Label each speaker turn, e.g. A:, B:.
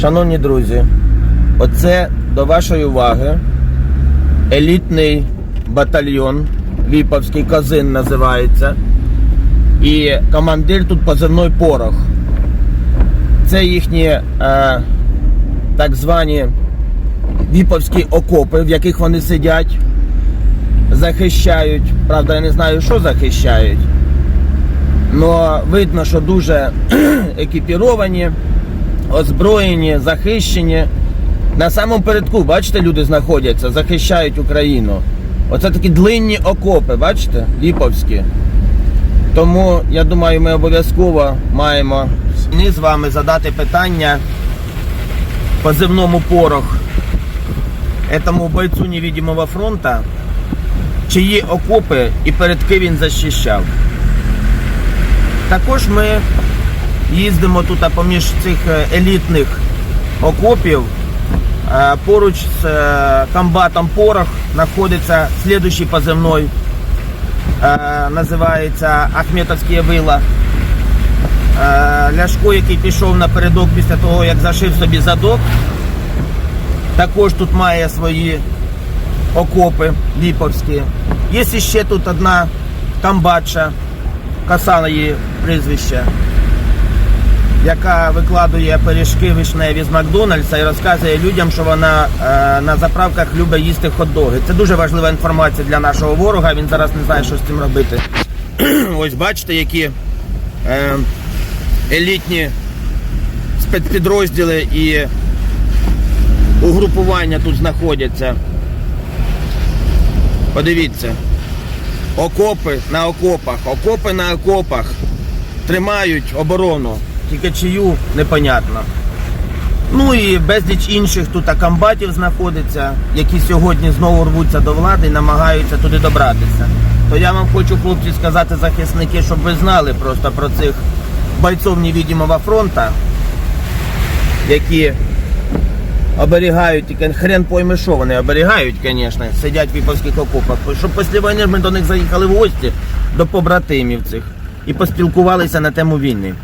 A: Шановні друзі, оце до вашої уваги елітний батальйон, Ліповський Козин називається. І командир тут позивний порох. Це їхні е, так звані віповські окопи, в яких вони сидять, захищають. Правда, я не знаю, що захищають. Но видно, що дуже екіпіровані, озброєні, захищені. На самому передку, бачите, люди знаходяться, захищають Україну. Оце такі длинні окопи, бачите, ліповські. Тому я думаю, ми обов'язково маємо з вами задати питання позивному порох этому бойцу невидимого фронта, чиї окопи і передки він захищав. Також ми їздимо тут поміж цих е, елітних окопів. Е, Поруч з е, комбатом Порох знаходиться слідуючий позивной, е, називається Ахметовські вила. Ляшко, який пішов напередок після того, як зашив собі задок, також тут має свої окопи ліповські. Є ще тут одна комбатша, Касана її прізвище, яка викладує пиріжки вишневі з Макдональдса і розказує людям, що вона е, на заправках любить їсти хот-доги. Це дуже важлива інформація для нашого ворога. Він зараз не знає, що з цим робити. Ось бачите, які е, елітні спецпідрозділи і угрупування тут знаходяться. Подивіться. Окопи на окопах, окопи на окопах тримають оборону. Тільки чию непонятно. Ну і безліч інших тут комбатів знаходиться, які сьогодні знову рвуться до влади і намагаються туди добратися. То я вам хочу, хлопці, сказати захисники, щоб ви знали просто про цих бойців невидимого фронта, які оберігають, тільки хрен пойми, що вони оберігають, звісно, сидять в віповських окопах. Щоб після війни ми до них заїхали в гості, до побратимів цих, і поспілкувалися на тему війни.